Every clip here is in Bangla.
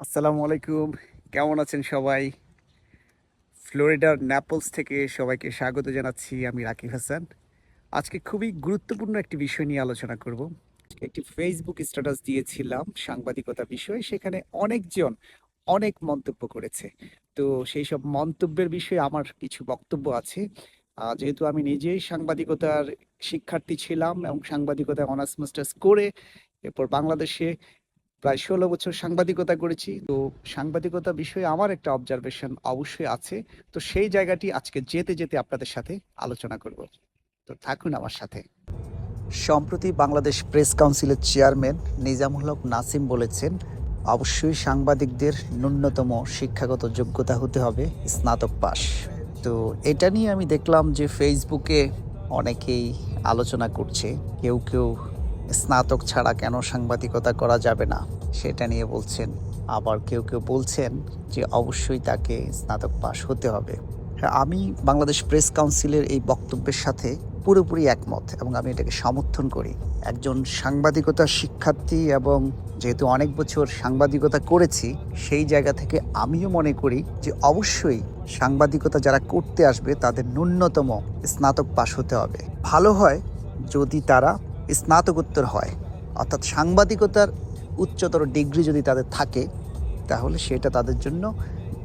আসসালামু আলাইকুম। কেমন আছেন সবাই? ফ্লোরিডার ন্যাপলস থেকে সবাইকে স্বাগত জানাচ্ছি, আমি রাকিব হাসান। আজকে খুবই গুরুত্বপূর্ণ একটি বিষয় নিয়ে আলোচনা করব। একটি ফেসবুক স্ট্যাটাস দিয়েছিলাম সাংবাদিকতা বিষয়ে, সেখানে অনেকজন অনেক মন্তব্য করেছে। তো সেই সব মন্তব্যের বিষয়ে আমার কিছু বক্তব্য আছে। যেহেতু আমি নিজেই সাংবাদিকতার শিক্ষার্থী ছিলাম এবং সাংবাদিকতায় অনার্স মাস্টার্স করে এরপর বাংলাদেশে প্রায় ষোলো বছর সাংবাদিকতা করেছি। তো সাংবাদিকতা বিষয়ে আমার একটা অবজারভেশন অবশ্যই আছে। তো সেই জায়গাটি আজকে যেতে যেতে আপনাদের সাথে আলোচনা করব। তো থাকুন আমার সাথে। সম্প্রতি বাংলাদেশ প্রেস কাউন্সিলের চেয়ারম্যান নিজামুল হক নাসিম বলেছেন, অবশ্যই সাংবাদিকদের ন্যূনতম শিক্ষাগত যোগ্যতা হতে হবে স্নাতক পাস তো এটা নিয়ে আমি দেখলাম যে ফেসবুকে অনেকেই আলোচনা করছে। কেউ কেউ স্নাতক ছাড়া কেন সাংবাদিকতা করা যাবে না? সেটা নিয়ে বলছেন। আবার কেউ কেউ বলছেন যে অবশ্যই তাকে স্নাতক পাস হতে হবে। হ্যাঁ আমি বাংলাদেশ প্রেস কাউন্সিলের এই বক্তব্যের সাথে পুরোপুরি একমত এবং আমি এটাকে সমর্থন করি। একজন সাংবাদিকতার শিক্ষার্থী এবং যেহেতু অনেক বছর সাংবাদিকতা করেছি, সেই জায়গা থেকে আমিও মনে করি যে অবশ্যই সাংবাদিকতা যারা করতে আসবে, তাদের ন্যূনতম স্নাতক পাস হতে হবে। ভালো হয় যদি তারা স্নাতকোত্তর হয়। অর্থাৎ সাংবাদিকতার উচ্চতর ডিগ্রি যদি তাদের থাকে, তাহলে সেটা তাদের জন্য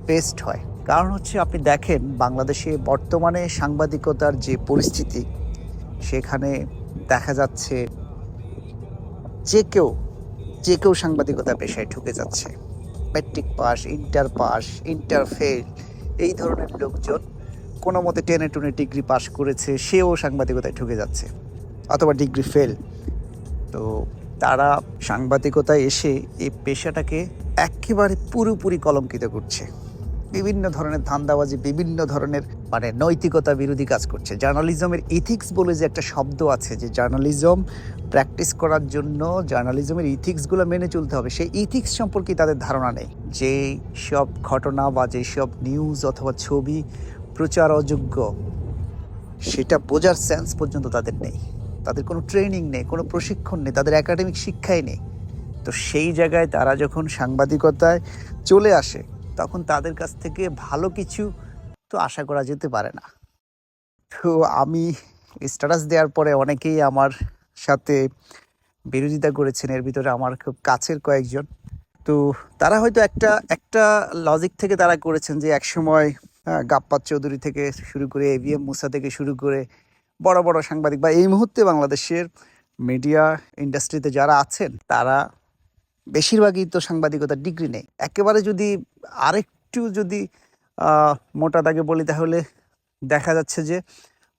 বেস্ট হয়। কারণ হচ্ছে আপনি দেখেন, বাংলাদেশে বর্তমানে সাংবাদিকতার যে পরিস্থিতি, সেখানে দেখা যাচ্ছে যে কেউ যে কেউ সাংবাদিকতা পেশায় ঢুকে যাচ্ছে। Matric pass inter pass inter fail এই ধরনের লোকজন কোনো মতে টেনে টুনে ডিগ্রি পাস করেছে, সেও সাংবাদিকতায় ঢুকে যাচ্ছে। অথবা ডিগ্রি ফেল তো তারা সাংবাদিকতায় এসে এই পেশাটাকে একেবারে পুরোপুরি কলঙ্কিত করছে। বিভিন্ন ধরনের ধান্দাবাজি, বিভিন্ন ধরনের মানে নৈতিকতা বিরোধী কাজ করছে। জার্নালিজমের ইথিক্স বলে যে একটা শব্দ আছে যে জার্নালিজম প্র্যাকটিস করার জন্য জার্নালিজমের ইথিক্সগুলো মেনে চলতে হবে। সেই ইথিক্স সম্পর্কে তাদের ধারণা নেই। যে সব ঘটনা বা যেসব নিউজ অথবা ছবি প্রচার অযোগ্য, সেটা বোঝার সেন্স পর্যন্ত তাদের নেই। তাদের কোনো ট্রেনিং নেই, কোনো প্রশিক্ষণ নেই, তাদের একাডেমিক শিক্ষাই নেই। তো সেই জায়গায় তারা যখন সাংবাদিকতায় চলে আসে, তখন তাদের কাছ থেকে ভালো কিছু তো আশা করা যেতে পারে না। তো আমি স্ট্যাটাস দেওয়ার পরে অনেকেই আমার সাথে বিরোধিতা করেছেন, এর ভিতরে আমার খুব কাছের কয়েকজন। তো তারা হয়তো একটা একটা লজিক থেকে তারা করেছেন যে একসময় গাপ্পার চৌধুরী থেকে শুরু করে এভিএম মুসা থেকে শুরু করে বড় বড় সাংবাদিক বা এই মুহূর্তে বাংলাদেশের মিডিয়া ইন্ডাস্ট্রিতে যারা আছেন, তারা বেশিরভাগই তো সাংবাদিকতার ডিগ্রি নেই। একেবারে যদি আরেকটু যদি মোটা দাগে বলি তাহলে দেখা যাচ্ছে যে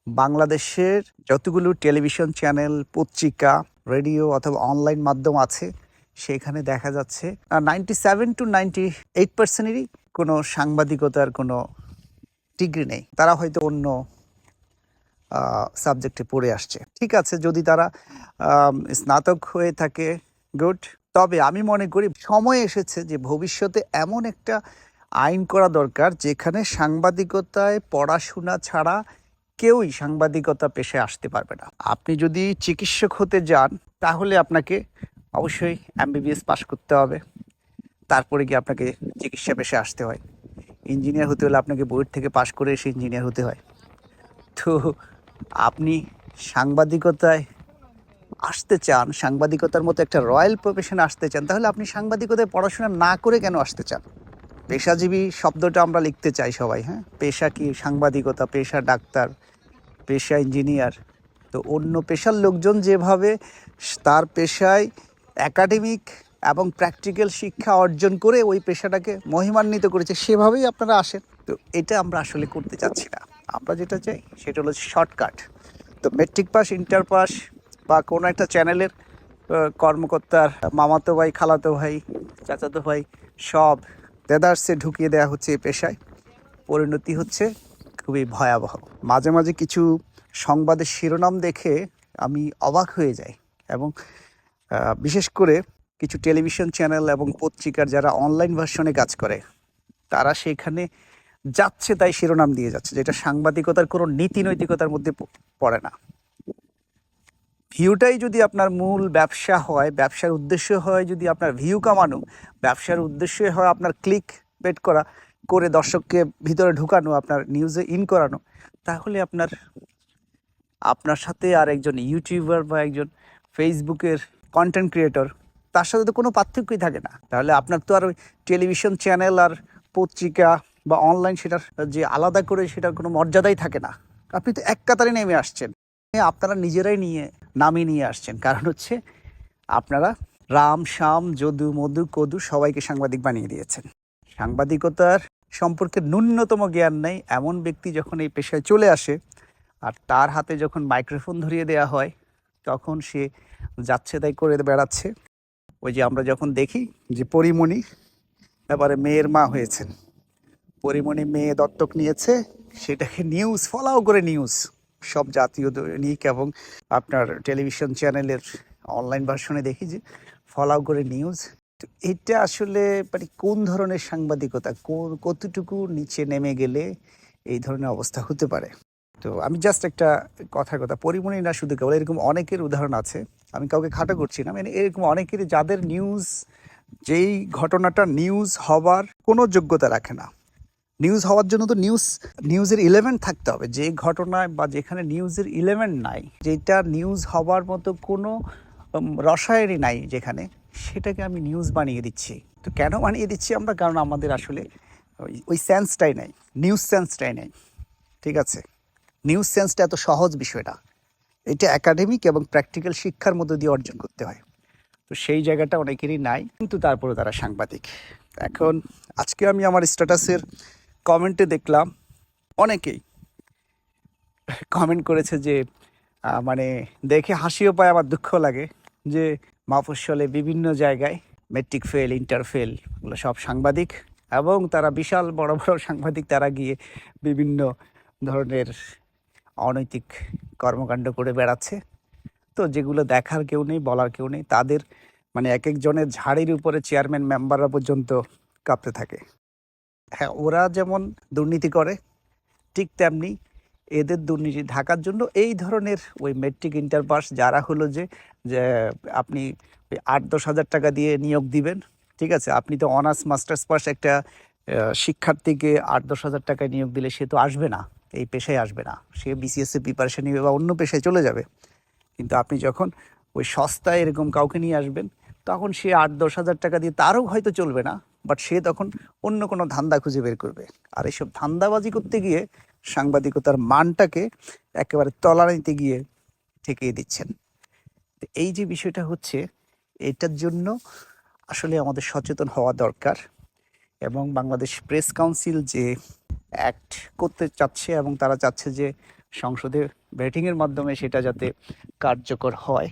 বাংলাদেশের যতগুলো টেলিভিশন চ্যানেল, পত্রিকা রেডিও অথবা অনলাইন মাধ্যম আছে, সেখানে দেখা যাচ্ছে ninety seven to ninety eight পার্সেন্টেরই কোনো সাংবাদিকতার কোনো ডিগ্রি নেই। তারা হয়তো অন্য সাবজেক্টে পড়ে আসছে। ঠিক আছে, যদি তারা স্নাতক হয়ে থাকে গুড তবে আমি মনে করি সময় এসেছে যে ভবিষ্যতে এমন একটা আইন করা দরকার যেখানে সাংবাদিকতায় পড়াশোনা ছাড়া কেউই সাংবাদিকতা পেশায় আসতে পারবে না। আপনি যদি চিকিৎসক হতে যান, তাহলে আপনাকে অবশ্যই এমবিবিএস পাশ করতে হবে। তারপরে গিয়ে আপনাকে চিকিৎসা পেশায় আসতে হয়। ইঞ্জিনিয়ার হতে হলে আপনাকে বোর্ড থেকে পাশ করে এসে ইঞ্জিনিয়ার হতে হয়। তো আপনি সাংবাদিকতায় আসতে চান, সাংবাদিকতার মতো একটা রয়্যাল প্রফেশনে আসতে চান, তাহলে আপনি সাংবাদিকতায় পড়াশোনা না করে কেন আসতে চান? পেশাজীবী শব্দটা আমরা লিখতে চাই সবাই হ্যাঁ? পেশা কি? সাংবাদিকতা, পেশা ডাক্তার, পেশা ইঞ্জিনিয়ার। তো অন্য পেশার লোকজন যেভাবে তার পেশায় একাডেমিক এবং প্র্যাকটিক্যাল শিক্ষা অর্জন করে ওই পেশাটাকে মহিমান্বিত করেছে, সেভাবেই আপনারা আসেন। তো এটা আমরা আসলে করতে চাচ্ছি না। আমরা যেটা চাই সেটা হলো শর্টকাট তো মেট্রিক পাস ইন্টার পাস বা কোনো একটা চ্যানেলের কর্মকর্তার, মামাতো ভাই, খালাতো ভাই, চাচাতো ভাই, সব দেদার্সে ঢুকিয়ে দেওয়া হচ্ছে এই পেশায়। পরিণতি হচ্ছে খুবই ভয়াবহ। মাঝে মাঝে কিছু সংবাদের শিরোনাম দেখে আমি অবাক হয়ে যাই এবং বিশেষ করে কিছু টেলিভিশন চ্যানেল এবং পত্রিকার যারা অনলাইন ভার্সনে কাজ করে, তারা সেখানে যাচ্ছে তাই শিরোনাম দিয়ে যাচ্ছে, যেটা সাংবাদিকতার কোনো নীতি নৈতিকতার মধ্যে পড়ে না। ভিউটাই যদি আপনার মূল ব্যবসা হয়, ব্যবসার উদ্দেশ্য হয় যদি আপনার ভিউ কামানো, ব্যবসার উদ্দেশ্য হয় আপনার ক্লিক বেট করা, করে দর্শককে ভিতরে ঢুকানো, আপনার নিউজে ইন করানো, তাহলে আপনার আপনার সাথে আর একজন ইউটিউবার বা একজন ফেসবুকের কন্টেন্ট ক্রিয়েটর তার সাথে তো কোনো পার্থক্যই থাকে না। তাহলে আপনার তো আর টেলিভিশন চ্যানেল আর পত্রিকা বা অনলাইন সেটার যে আলাদা করে সেটার কোনো মর্যাদাই থাকে না। আপনি তো এক কাতারে নেমে আসছেন। আপনারা নিজেরাই নিয়ে, নামিয়ে নিয়ে আসছেন। কারণ হচ্ছে আপনারা রাম শাম যদু, মধু, কদু সবাইকে সাংবাদিক বানিয়ে দিয়েছেন। সাংবাদিকতার সম্পর্কে ন্যূনতম জ্ঞান নেই। এমন ব্যক্তি যখন এই পেশায় চলে আসে আর তার হাতে যখন মাইক্রোফোন ধরিয়ে দেওয়া হয়, তখন সে যাচ্ছে তাই করে বেড়াচ্ছে। ওই যে আমরা যখন দেখি যে পরিমণি, এবারে মেয়ের মা হয়েছেন। পরিমণি মেয়ে দত্তক নিয়েছে, সেটাকে নিউজ ফলাও করে নিউজ সব জাতীয় দৈনিক এবং আপনার টেলিভিশন চ্যানেলের অনলাইন ভার্সনে দেখি যে, ফলাও করে নিউজ তো এটা আসলে মানে কোন ধরনের সাংবাদিকতা, কোন, কতটুকু নিচে নেমে গেলে এই ধরনের অবস্থা হতে পারে? তো আমি জাস্ট একটা কথার কথা, পরিমণি না শুধু কেবল, এরকম অনেকের উদাহরণ আছে। আমি কাউকে খাটো করছি না মানে এরকম অনেকের যাদের নিউজ যেই ঘটনাটা নিউজ হবার কোনো যোগ্যতা রাখে না। নিউজ হওয়ার জন্য তো নিউজ নিউজের ইলেভেন্ট থাকতে হবে। যে ঘটনায় বা যেখানে নিউজের ইলেভেন্ট নাই, যেটা নিউজ হবার মতো কোনো রসায়নই নাই যেখানে, সেটাকে আমি নিউজ বানিয়ে দিচ্ছি। তো কেন বানিয়ে দিচ্ছি আমরা? কারণ আমাদের আসলে ওই ওই সেন্সটাই নেই নিউজ সেন্সটাই নেই। ঠিক আছে? নিউজ সেন্সটা এত সহজ বিষয়টা এটা একাডেমিক এবং প্র্যাকটিক্যাল শিক্ষার মধ্য দিয়ে অর্জন করতে হয়। তো সেই জায়গাটা অনেকেরই নাই, কিন্তু তারপরে তারা সাংবাদিক। এখন, আজকে আমি আমার স্ট্যাটাসের কমেন্টে দেখলাম অনেকেই কমেন্ট করেছে যে মানে দেখে হাসিও পায়, আবার দুঃখ লাগে যে মাফসলে বিভিন্ন জায়গায় মেট্রিক ফেল ইন্টার ফেল এগুলো সব সাংবাদিক এবং তারা বিশাল বড় বড় সাংবাদিক, তারা গিয়ে বিভিন্ন ধরনের অনৈতিক কর্মকাণ্ড করে বেড়াচ্ছে। তো যেগুলো দেখার কেউ নেই, বলার কেউ নেই, তাদের মানে এক একজনের ঝাড়ির উপরে চেয়ারম্যান মেম্বাররা পর্যন্ত কাঁপতে থাকে। হ্যাঁ ওরা যেমন দুর্নীতি করে, ঠিক তেমনি এদের দুর্নীতি ঢাকার জন্য এই ধরনের ওই মেট্রিক ইন্টার পাস যারা হলো যে আপনি ওই আট দশ হাজার টাকা দিয়ে নিয়োগ দিবেন, ঠিক আছে? আপনি তো অনার্স মাস্টার্স পাস একটা শিক্ষার্থীকে আট দশ হাজার টাকায় নিয়োগ দিলে সে তো আসবে না, এই পেশায় আসবে না। সে বিসিএসসি প্রিপারেশন নিবে বা অন্য পেশায় চলে যাবে। কিন্তু আপনি যখন ওই সস্তায় এরকম কাউকে নিয়ে আসবেন, তখন সে আট দশ হাজার টাকা দিয়ে তারও হয়তো চলবে না। বাট সে তখন অন্য কোনো ধান্দা খুঁজে বের করবে। আর এইসব ধান্দাবাজি করতে গিয়ে সাংবাদিকতার মানটাকে একেবারে তলানিতে গিয়ে ঠেকিয়ে দিচ্ছেন। এই যে বিষয়টা হচ্ছে, এটার জন্য আসলে আমাদের সচেতন হওয়া দরকার এবং বাংলাদেশ প্রেস কাউন্সিল যে অ্যাক্ট করতে চাচ্ছে এবং তারা চাচ্ছে যে সংসদে ব্যাটিংয়ের মাধ্যমে সেটা যাতে কার্যকর হয়,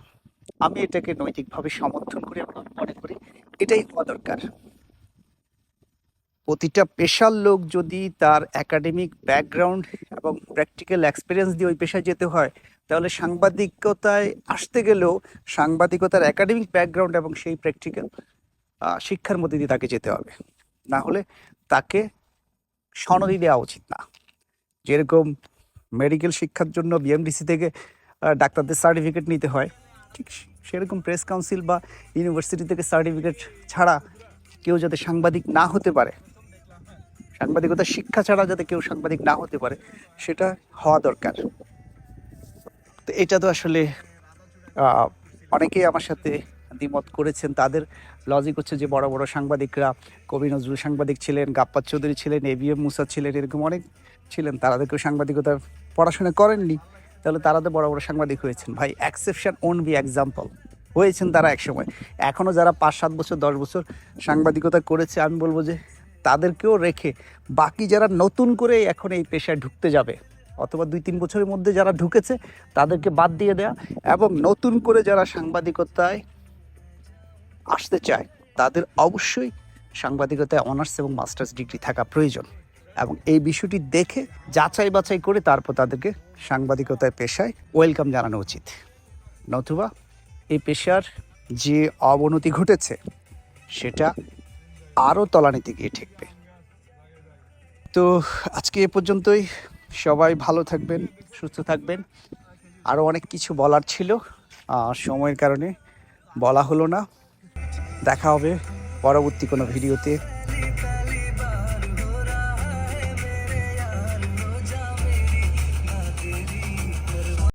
আমি এটাকে নৈতিকভাবে সমর্থন করি এবং মনে করি এটাই হওয়া দরকার। প্রতিটা পেশার লোক যদি তার একাডেমিক ব্যাকগ্রাউন্ড এবং প্র্যাকটিক্যাল এক্সপিরিয়েন্স দিয়ে ওই পেশায় যেতে হয়, তাহলে সাংবাদিকতায় আসতে গেলেও সাংবাদিকতার একাডেমিক ব্যাকগ্রাউন্ড এবং সেই প্র্যাকটিক্যাল শিক্ষার মধ্যে দিয়ে তাকে যেতে হবে। না হলে তাকে সনদি দেওয়া উচিত না। যেরকম মেডিকেল শিক্ষার জন্য বিএমডিসি থেকে ডাক্তারদের সার্টিফিকেট নিতে হয়, ঠিক সেরকম প্রেস কাউন্সিল বা ইউনিভার্সিটি থেকে সার্টিফিকেট ছাড়া কেউ যাতে সাংবাদিক না হতে পারে সাংবাদিকতা, শিক্ষা ছাড়া যাতে কেউ সাংবাদিক না হতে পারে, সেটা হওয়া দরকার। তো এটা তো আসলে অনেকেই আমার সাথে দ্বিমত করেছেন। তাদের লজিক হচ্ছে যে বড় বড় সাংবাদিকরা, কবি নজরুল সাংবাদিক ছিলেন গাপ্পার চৌধুরী ছিলেন এবিএম মুসা ছিলেন, এরকম অনেক ছিলেন। তারা তো কেউ সাংবাদিকতা পড়াশোনা করেননি। তাহলে তারা তো বড় বড় সাংবাদিক হয়েছেন। ভাই অ্যাকসেপশন ওন বি এক্সাম্পল হয়েছেন তারা একসময়। এখনও যারা পাঁচ, সাত বছর, দশ বছর সাংবাদিকতা করেছে, আমি বলব যে তাদেরকেও রেখে বাকি যারা নতুন করে এখন এই পেশায় ঢুকতে যাবে, অথবা দুই তিন বছরের মধ্যে যারা ঢুকেছে, তাদেরকে বাদ দিয়ে দেয়া এবং নতুন করে যারা সাংবাদিকতায় আসতে চায়, তাদের অবশ্যই সাংবাদিকতায় অনার্স এবং মাস্টার্স ডিগ্রি থাকা প্রয়োজন এবং এই বিষয়টি দেখে, যাচাই বাছাই করে তারপর তাদেরকে সাংবাদিকতায় পেশায় ওয়েলকাম জানানো উচিত। নতুবা এই পেশার যে অবনতি ঘটেছে, সেটা আরও তলানিতে গিয়ে ঠেকবে। তো আজকে এ পর্যন্তই। সবাই ভালো থাকবেন, সুস্থ থাকবেন। আরও অনেক কিছু বলার ছিল সময়ের কারণে বলা হলো না। দেখা হবে পরবর্তী কোনো ভিডিওতে।